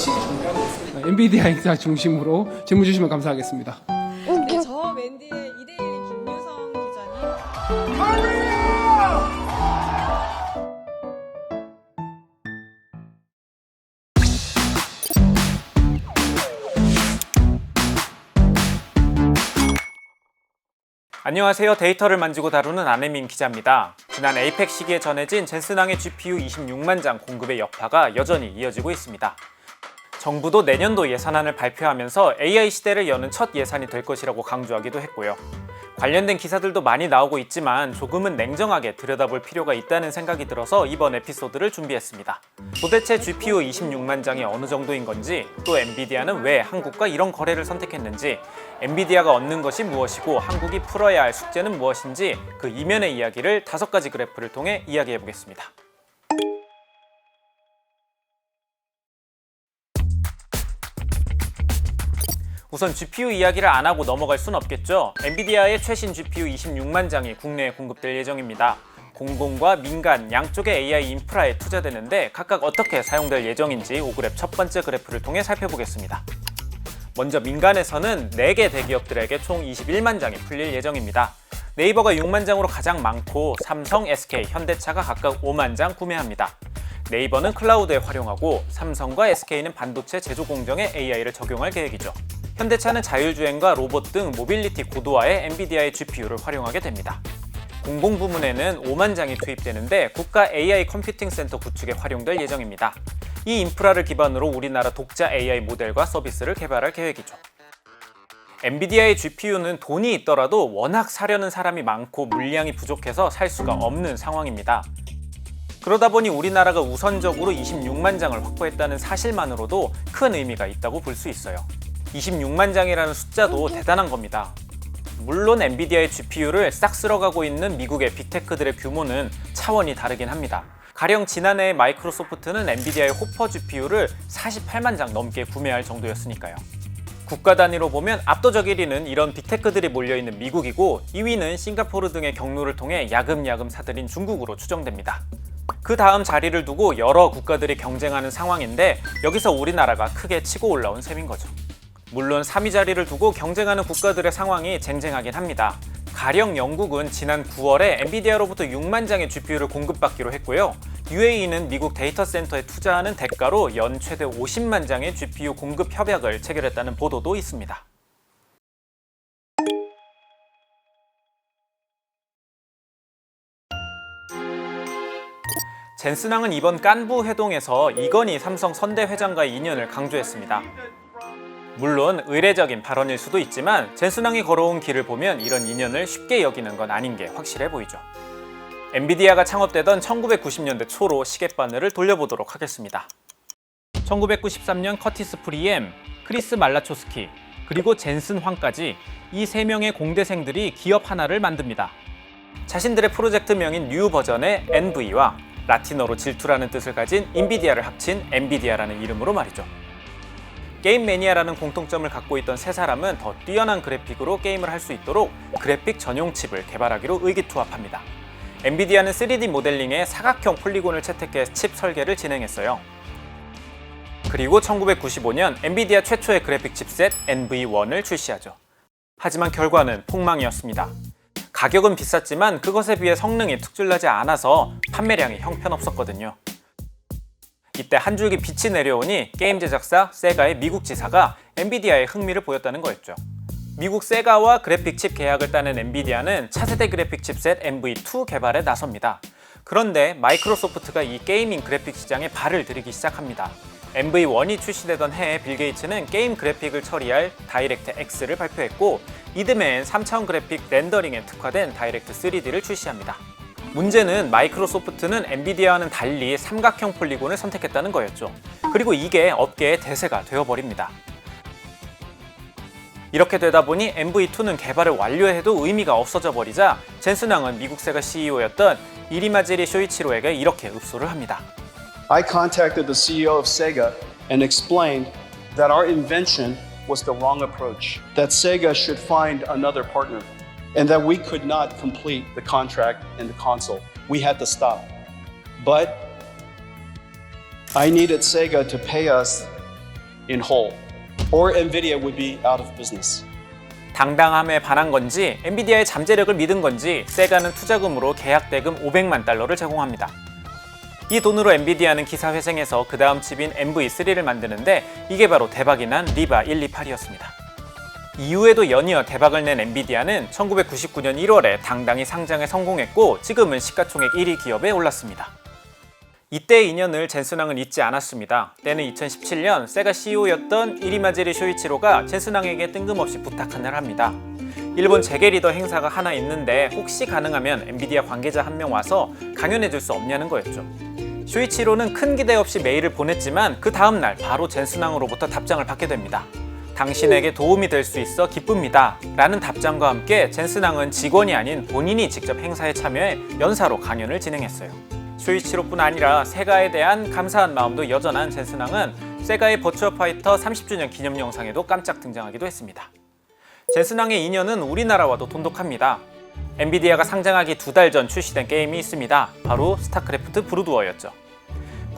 역시 엔비디아 행사 중심으로 질문 주시면 감사하겠습니다. 네, 저 맨디의 2대1 김유성 기자님. 안녕하세요. 데이터를 만지고 다루는 안혜민 기자입니다. 지난 에이펙 시기에 전해진 젠슨항의 GPU 26만 장 공급의 여파가 여전히 이어지고 있습니다. 정부도 내년도 예산안을 발표하면서 AI 시대를 여는 첫 예산이 될 것이라고 강조하기도 했고요. 관련된 기사들도 많이 나오고 있지만 조금은 냉정하게 들여다볼 필요가 있다는 생각이 들어서 이번 에피소드를 준비했습니다. 도대체 GPU 26만 장이 어느 정도인 건지, 또 엔비디아는 왜 한국과 이런 거래를 선택했는지, 엔비디아가 얻는 것이 무엇이고 한국이 풀어야 할 숙제는 무엇인지 그 이면의 이야기를 다섯 가지 그래프를 통해 이야기해 보겠습니다. 우선 GPU 이야기를 안 하고 넘어갈 순 없겠죠. 엔비디아의 최신 GPU 26만 장이 국내에 공급될 예정입니다. 공공과 민간 양쪽의 AI 인프라에 투자되는데 각각 어떻게 사용될 예정인지 오그랩 첫 번째 그래프를 통해 살펴보겠습니다. 먼저 민간에서는 4개 대기업들에게 총 21만 장이 풀릴 예정입니다. 네이버가 6만 장으로 가장 많고 삼성, SK, 현대차가 각각 5만 장 구매합니다. 네이버는 클라우드에 활용하고 삼성과 SK는 반도체 제조 공정에 AI를 적용할 계획이죠. 현대차는 자율주행과 로봇 등 모빌리티 고도화에 엔비디아의 GPU를 활용하게 됩니다. 공공 부문에는 5만 장이 투입되는데 국가 AI 컴퓨팅 센터 구축에 활용될 예정입니다. 이 인프라를 기반으로 우리나라 독자 AI 모델과 서비스를 개발할 계획이죠. 엔비디아의 GPU는 돈이 있더라도 워낙 사려는 사람이 많고 물량이 부족해서 살 수가 없는 상황입니다. 그러다 보니 우리나라가 우선적으로 26만 장을 확보했다는 사실만으로도 큰 의미가 있다고 볼 수 있어요. 26만 장이라는 숫자도 대단한 겁니다. 물론 엔비디아의 GPU를 싹 쓸어가고 있는 미국의 빅테크들의 규모는 차원이 다르긴 합니다. 가령 지난해 마이크로소프트는 엔비디아의 호퍼 GPU를 48만 장 넘게 구매할 정도였으니까요. 국가 단위로 보면 압도적 1위는 이런 빅테크들이 몰려있는 미국이고 2위는 싱가포르 등의 경로를 통해 야금야금 사들인 중국으로 추정됩니다. 그 다음 자리를 두고 여러 국가들이 경쟁하는 상황인데 여기서 우리나라가 크게 치고 올라온 셈인 거죠. 물론 3위 자리를 두고 경쟁하는 국가들의 상황이 쟁쟁하긴 합니다. 가령 영국은 지난 9월에 엔비디아로부터 6만 장의 GPU를 공급받기로 했고요. UAE는 미국 데이터 센터에 투자하는 대가로 연 최대 50만 장의 GPU 공급 협약을 체결했다는 보도도 있습니다. 젠슨항은 이번 깐부 회동에서 이건희 삼성 선대 회장과의 인연을 강조했습니다. 물론 의례적인 발언일 수도 있지만 젠슨항이 걸어온 길을 보면 이런 인연을 쉽게 여기는 건 아닌 게 확실해 보이죠. 엔비디아가 창업되던 1990년대 초로 시계바늘을 돌려보도록 하겠습니다. 1993년 커티스 프리엠, 크리스 말라초스키, 그리고 젠슨 황까지 이 세 명의 공대생들이 기업 하나를 만듭니다. 자신들의 프로젝트 명인 뉴 버전의 NV와 라틴어로 질투라는 뜻을 가진 인비디아를 합친 엔비디아라는 이름으로 말이죠. 게임 매니아라는 공통점을 갖고 있던 세 사람은 더 뛰어난 그래픽으로 게임을 할 수 있도록 그래픽 전용 칩을 개발하기로 의기투합합니다. 엔비디아는 3D 모델링에 사각형 폴리곤을 채택해 칩 설계를 진행했어요. 그리고 1995년 엔비디아 최초의 그래픽 칩셋 NV1을 출시하죠. 하지만 결과는 폭망이었습니다. 가격은 비쌌지만 그것에 비해 성능이 특출나지 않아서 판매량이 형편없었거든요. 이때 한 줄기 빛이 내려오니 게임 제작사 세가의 미국 지사가 엔비디아에 흥미를 보였다는 거였죠. 미국 세가와 그래픽 칩 계약을 따낸 엔비디아는 차세대 그래픽 칩셋 NV2 개발에 나섭니다. 그런데 마이크로소프트가 이 게이밍 그래픽 시장에 발을 들이기 시작합니다. NV1이 출시되던 해에 빌 게이츠는 게임 그래픽을 처리할 다이렉트 X를 발표했고 이듬해엔 3차원 그래픽 렌더링에 특화된 다이렉트 3D를 출시합니다. 문제는 마이크로소프트는 엔비디아와는 달리 삼각형 폴리곤을 선택했다는 거였죠. 그리고 이게 업계의 대세가 되어버립니다. 이렇게 되다 보니 MV2는 개발을 완료해도 의미가 없어져 버리자 젠슨왕은 미국 세가 CEO였던 이리마제리 쇼이치로에게 이렇게 읍소를 합니다. I contacted the CEO of Sega and explained that our invention was the wrong approach, that Sega should find another partner, and that we could not complete the contract and the console. We had to stop. But I needed Sega to pay us in whole, or NVIDIA would be out of business. 당당함에 반한 건지 엔비디아의 잠재력을 믿은 건지 세가는 투자금으로 계약 대금 500만 달러를 제공합니다. 이 돈으로 엔비디아는 기사 회생해서 그 다음 칩인 MV3를 만드는데 이게 바로 대박이 난 리바 128이었습니다. 이후에도 연이어 대박을 낸 엔비디아는 1999년 1월에 당당히 상장에 성공했고 지금은 시가총액 1위 기업에 올랐습니다. 이때의 인연을 젠슨왕은 잊지 않았습니다. 때는 2017년 세가 CEO였던 이리마제리 쇼이치로가 젠슨왕에게 뜬금없이 부탁한 날 합니다. 일본 재계 리더 행사가 하나 있는데 혹시 가능하면 엔비디아 관계자 한 명 와서 강연해 줄 수 없냐는 거였죠. 쇼이치로는 큰 기대 없이 메일을 보냈지만 그 다음 날 바로 젠슨왕으로부터 답장을 받게 됩니다. 당신에게 도움이 될 수 있어 기쁩니다. 라는 답장과 함께 젠슨왕은 직원이 아닌 본인이 직접 행사에 참여해 연사로 강연을 진행했어요. 쇼이치로뿐 아니라 세가에 대한 감사한 마음도 여전한 젠슨왕은 세가의 버추어 파이터 30주년 기념 영상에도 깜짝 등장하기도 했습니다. 젠슨왕의 인연은 우리나라와도 돈독합니다. 엔비디아가 상장하기 두 달 전 출시된 게임이 있습니다. 바로 스타크래프트 브루드워였죠.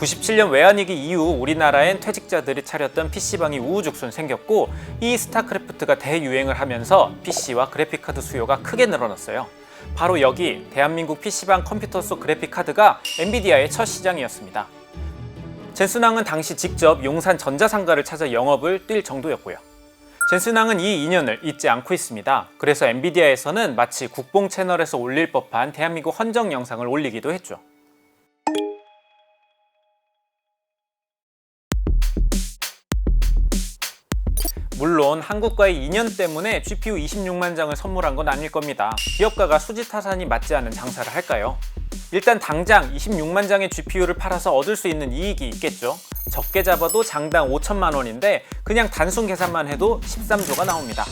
97년 외환위기 이후 우리나라엔 퇴직자들이 차렸던 PC방이 우후죽순 생겼고 이 스타크래프트가 대유행을 하면서 PC와 그래픽카드 수요가 크게 늘어났어요. 바로 여기 대한민국 PC방 컴퓨터 속 그래픽카드가 엔비디아의 첫 시장이었습니다. 젠슨왕은 당시 직접 용산 전자상가를 찾아 영업을 뛸 정도였고요. 젠슨왕은 이 인연을 잊지 않고 있습니다. 그래서 엔비디아에서는 마치 국뽕 채널에서 올릴 법한 대한민국 헌정 영상을 올리기도 했죠. 물론 한국과의 인연 때문에 GPU 26만 장을 선물한 건 아닐 겁니다. 기업가가 수지 타산이 맞지 않은 장사를 할까요? 일단 당장 26만 장의 GPU를 팔아서 얻을 수 있는 이익이 있겠죠. 적게 잡아도 장당 5천만 원인데 그냥 단순 계산만 해도 13조가 나옵니다.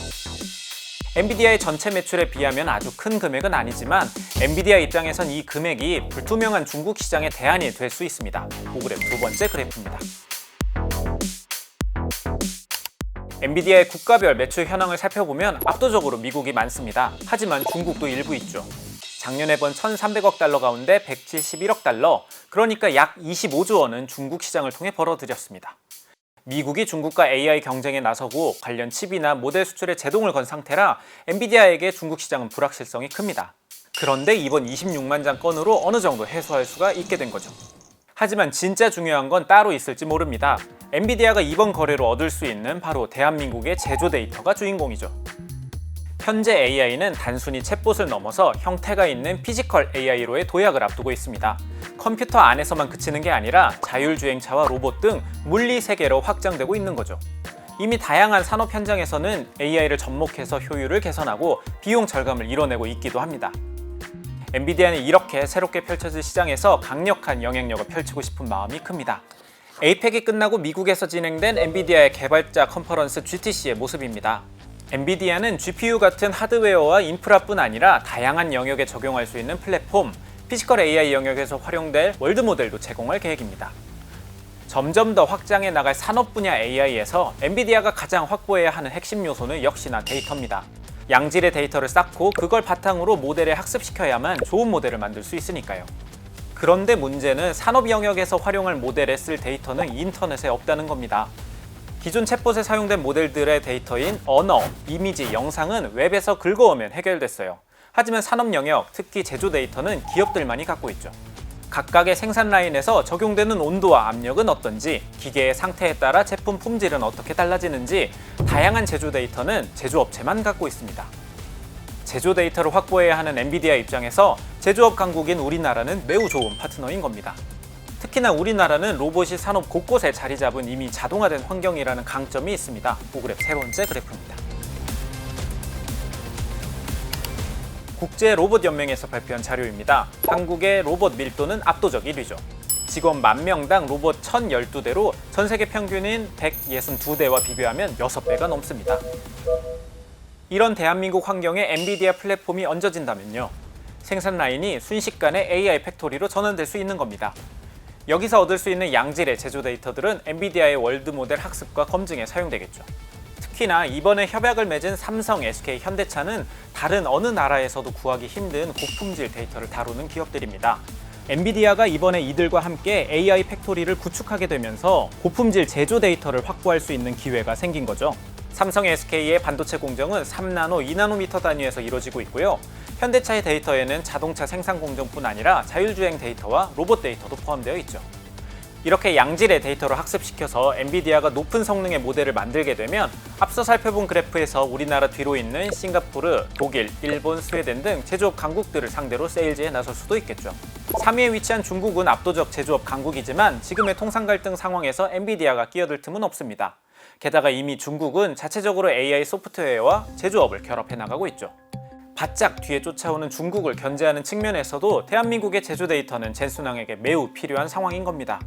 엔비디아의 전체 매출에 비하면 아주 큰 금액은 아니지만 엔비디아 입장에선 이 금액이 불투명한 중국 시장의 대안이 될 수 있습니다. 오그램 두 번째 그래프입니다. 엔비디아의 국가별 매출 현황을 살펴보면 압도적으로 미국이 많습니다. 하지만 중국도 일부 있죠. 작년에 번 1,300억 달러 가운데 171억 달러, 그러니까 약 25조 원은 중국 시장을 통해 벌어들였습니다. 미국이 중국과 AI 경쟁에 나서고 관련 칩이나 모델 수출에 제동을 건 상태라 엔비디아에게 중국 시장은 불확실성이 큽니다. 그런데 이번 26만 장 건으로 어느 정도 해소할 수가 있게 된 거죠. 하지만 진짜 중요한 건 따로 있을지 모릅니다. 엔비디아가 이번 거래로 얻을 수 있는 바로 대한민국의 제조 데이터가 주인공이죠. 현재 AI는 단순히 챗봇을 넘어서 형태가 있는 피지컬 AI로의 도약을 앞두고 있습니다. 컴퓨터 안에서만 그치는 게 아니라 자율주행차와 로봇 등 물리 세계로 확장되고 있는 거죠. 이미 다양한 산업 현장에서는 AI를 접목해서 효율을 개선하고 비용 절감을 이뤄내고 있기도 합니다. 엔비디아는 이렇게 새롭게 펼쳐질 시장에서 강력한 영향력을 펼치고 싶은 마음이 큽니다. 에이펙이 끝나고 미국에서 진행된 엔비디아의 개발자 컨퍼런스 GTC의 모습입니다. 엔비디아는 GPU 같은 하드웨어와 인프라뿐 아니라 다양한 영역에 적용할 수 있는 플랫폼, 피지컬 AI 영역에서 활용될 월드 모델도 제공할 계획입니다. 점점 더 확장해 나갈 산업 분야 AI에서 엔비디아가 가장 확보해야 하는 핵심 요소는 역시나 데이터입니다. 양질의 데이터를 쌓고 그걸 바탕으로 모델에 학습시켜야만 좋은 모델을 만들 수 있으니까요. 그런데 문제는 산업 영역에서 활용할 모델에 쓸 데이터는 인터넷에 없다는 겁니다. 기존 챗봇에 사용된 모델들의 데이터인 언어, 이미지, 영상은 웹에서 긁어오면 해결됐어요. 하지만 산업 영역, 특히 제조 데이터는 기업들만이 갖고 있죠. 각각의 생산 라인에서 적용되는 온도와 압력은 어떤지, 기계의 상태에 따라 제품 품질은 어떻게 달라지는지 다양한 제조 데이터는 제조업체만 갖고 있습니다. 제조 데이터를 확보해야 하는 엔비디아 입장에서 제조업 강국인 우리나라는 매우 좋은 파트너인 겁니다. 특히나 우리나라는 로봇이 산업 곳곳에 자리 잡은 이미 자동화된 환경이라는 강점이 있습니다. 오그랩 세 번째 그래프입니다. 국제 로봇 연맹에서 발표한 자료입니다. 한국의 로봇 밀도는 압도적 1위죠. 직원 만 명당 로봇 1012대로 전 세계 평균인 162대와 비교하면 6배가 넘습니다. 이런 대한민국 환경에 엔비디아 플랫폼이 얹어진다면요. 생산 라인이 순식간에 AI 팩토리로 전환될 수 있는 겁니다. 여기서 얻을 수 있는 양질의 제조 데이터들은 엔비디아의 월드 모델 학습과 검증에 사용되겠죠. 특히나 이번에 협약을 맺은 삼성, SK, 현대차는 다른 어느 나라에서도 구하기 힘든 고품질 데이터를 다루는 기업들입니다. 엔비디아가 이번에 이들과 함께 AI 팩토리를 구축하게 되면서 고품질 제조 데이터를 확보할 수 있는 기회가 생긴 거죠. 삼성 SK의 반도체 공정은 3나노, 2나노미터 단위에서 이루어지고 있고요. 현대차의 데이터에는 자동차 생산 공정뿐 아니라 자율주행 데이터와 로봇 데이터도 포함되어 있죠. 이렇게 양질의 데이터를 학습시켜서 엔비디아가 높은 성능의 모델을 만들게 되면 앞서 살펴본 그래프에서 우리나라 뒤로 있는 싱가포르, 독일, 일본, 스웨덴 등 제조업 강국들을 상대로 세일즈에 나설 수도 있겠죠. 3위에 위치한 중국은 압도적 제조업 강국이지만 지금의 통상 갈등 상황에서 엔비디아가 끼어들 틈은 없습니다. 게다가 이미 중국은 자체적으로 AI 소프트웨어와 제조업을 결합해 나가고 있죠. 바짝 뒤에 쫓아오는 중국을 견제하는 측면에서도 대한민국의 제조 데이터는 젠순항에게 매우 필요한 상황인 겁니다.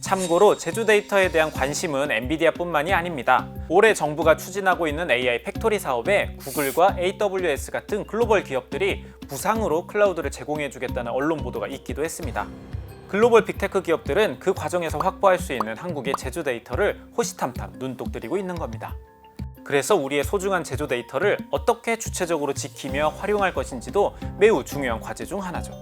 참고로 제조 데이터에 대한 관심은 엔비디아뿐만이 아닙니다. 올해 정부가 추진하고 있는 AI 팩토리 사업에 구글과 AWS 같은 글로벌 기업들이 부상으로 클라우드를 제공해주겠다는 언론 보도가 있기도 했습니다. 글로벌 빅테크 기업들은 그 과정에서 확보할 수 있는 한국의 제조 데이터를 호시탐탐 눈독 들이고 있는 겁니다. 그래서 우리의 소중한 제조 데이터를 어떻게 주체적으로 지키며 활용할 것인지도 매우 중요한 과제 중 하나죠.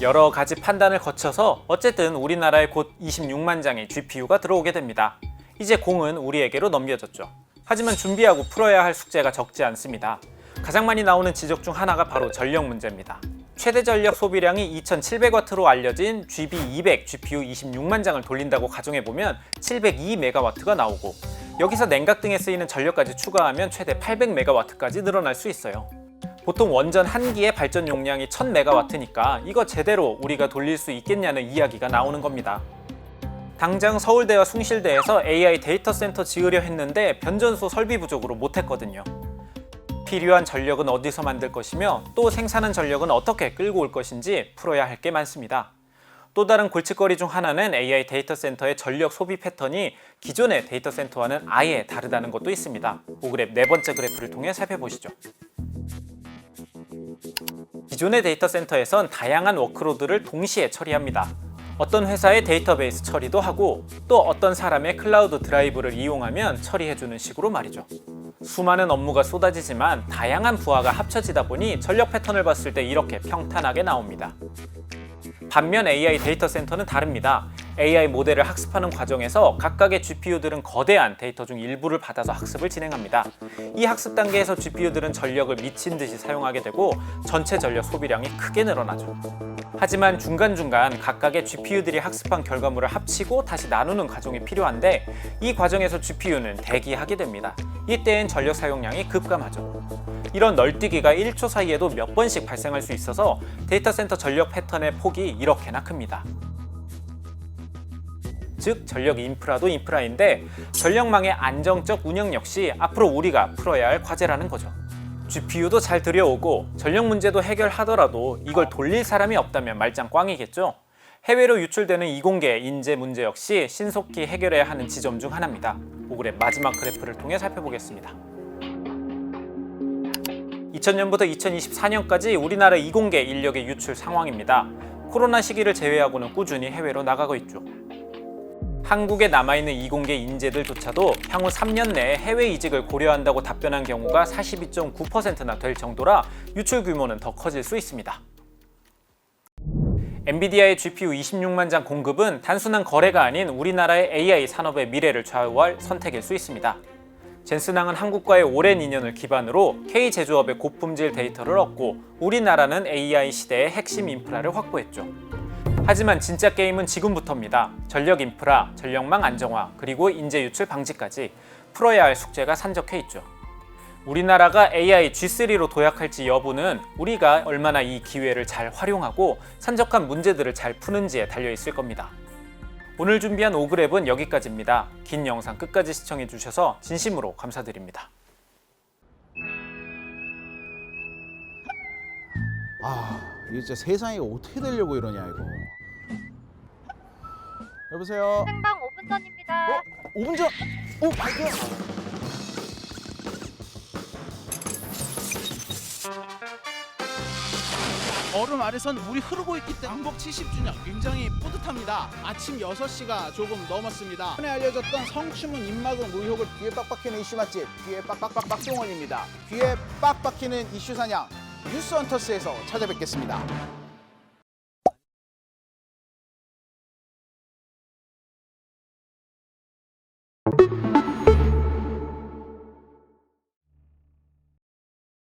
여러 가지 판단을 거쳐서 어쨌든 우리나라에 곧 26만 장의 GPU가 들어오게 됩니다. 이제 공은 우리에게로 넘겨졌죠. 하지만 준비하고 풀어야 할 숙제가 적지 않습니다. 가장 많이 나오는 지적 중 하나가 바로 전력 문제입니다. 최대 전력 소비량이 2700W로 알려진 GB200 GPU 26만 장을 돌린다고 가정해보면 702MW가 나오고 여기서 냉각 등에 쓰이는 전력까지 추가하면 최대 800MW까지 늘어날 수 있어요. 보통 원전 한 기의 발전 용량이 1000MW니까 이거 제대로 우리가 돌릴 수 있겠냐는 이야기가 나오는 겁니다. 당장 서울대와 숭실대에서 AI 데이터 센터 지으려 했는데 변전소 설비 부족으로 못했거든요. 필요한 전력은 어디서 만들 것이며 또 생산한 전력은 어떻게 끌고 올 것인지 풀어야 할 게 많습니다. 또 다른 골칫거리 중 하나는 AI 데이터 센터의 전력 소비 패턴이 기존의 데이터 센터와는 아예 다르다는 것도 있습니다. 오그랩 네 번째 그래프를 통해 살펴보시죠. 기존의 데이터 센터에선 다양한 워크로드를 동시에 처리합니다. 어떤 회사의 데이터베이스 처리도 하고 또 어떤 사람의 클라우드 드라이브를 이용하면 처리해주는 식으로 말이죠. 수많은 업무가 쏟아지지만 다양한 부하가 합쳐지다 보니 전력 패턴을 봤을 때 이렇게 평탄하게 나옵니다. 반면 AI 데이터 센터는 다릅니다. AI 모델을 학습하는 과정에서 각각의 GPU들은 거대한 데이터 중 일부를 받아서 학습을 진행합니다. 이 학습 단계에서 GPU들은 전력을 미친 듯이 사용하게 되고 전체 전력 소비량이 크게 늘어나죠. 하지만 중간중간 각각의 GPU들이 학습한 결과물을 합치고 다시 나누는 과정이 필요한데 이 과정에서 GPU는 대기하게 됩니다. 이때엔 전력 사용량이 급감하죠. 이런 널뛰기가 1초 사이에도 몇 번씩 발생할 수 있어서 데이터 센터 전력 패턴의 폭이 이렇게나 큽니다. 즉 전력 인프라도 인프라인데 전력망의 안정적 운영 역시 앞으로 우리가 풀어야 할 과제라는 거죠. GPU도 잘 들여오고 전력 문제도 해결하더라도 이걸 돌릴 사람이 없다면 말짱 꽝이겠죠. 해외로 유출되는 이공계 인재 문제 역시 신속히 해결해야 하는 지점 중 하나입니다. 오글의 마지막 그래프를 통해 살펴보겠습니다. 2000년부터 2024년까지 우리나라 이공계 인력의 유출 상황입니다. 코로나 시기를 제외하고는 꾸준히 해외로 나가고 있죠. 한국에 남아있는 이공계 인재들조차도 향후 3년 내에 해외 이직을 고려한다고 답변한 경우가 42.9%나 될 정도라 유출 규모는 더 커질 수 있습니다. 엔비디아의 GPU 26만 장 공급은 단순한 거래가 아닌 우리나라의 AI 산업의 미래를 좌우할 선택일 수 있습니다. 젠슨항은 한국과의 오랜 인연을 기반으로 K 제조업의 고품질 데이터를 얻고 우리나라는 AI 시대의 핵심 인프라를 확보했죠. 하지만 진짜 게임은 지금부터입니다. 전력 인프라, 전력망 안정화, 그리고 인재 유출 방지까지 풀어야 할 숙제가 산적해 있죠. 우리나라가 AI G3로 도약할지 여부는 우리가 얼마나 이 기회를 잘 활용하고 산적한 문제들을 잘 푸는지에 달려 있을 겁니다. 오늘 준비한 5그랩은 여기까지입니다. 긴 영상 끝까지 시청해 주셔서 진심으로 감사드립니다. 아, 이게 세상이 어떻게 되려고 이러냐 이거. 여보세요. 생방 5분 전입니다. 5분 전. 오, 마이크. 얼음 아래선 물이 흐르고 있기 때문에 왕복 70주년 굉장히 뿌듯합니다. 아침 6시가 조금 넘었습니다. 전에 알려졌던 성추문 입막음 의혹을 귀에 빡빡히는 이슈 맛집 귀에 빡빡빡 박동원입니다. 귀에 빡빡히는 이슈 사냥 뉴스 헌터스에서 찾아뵙겠습니다. you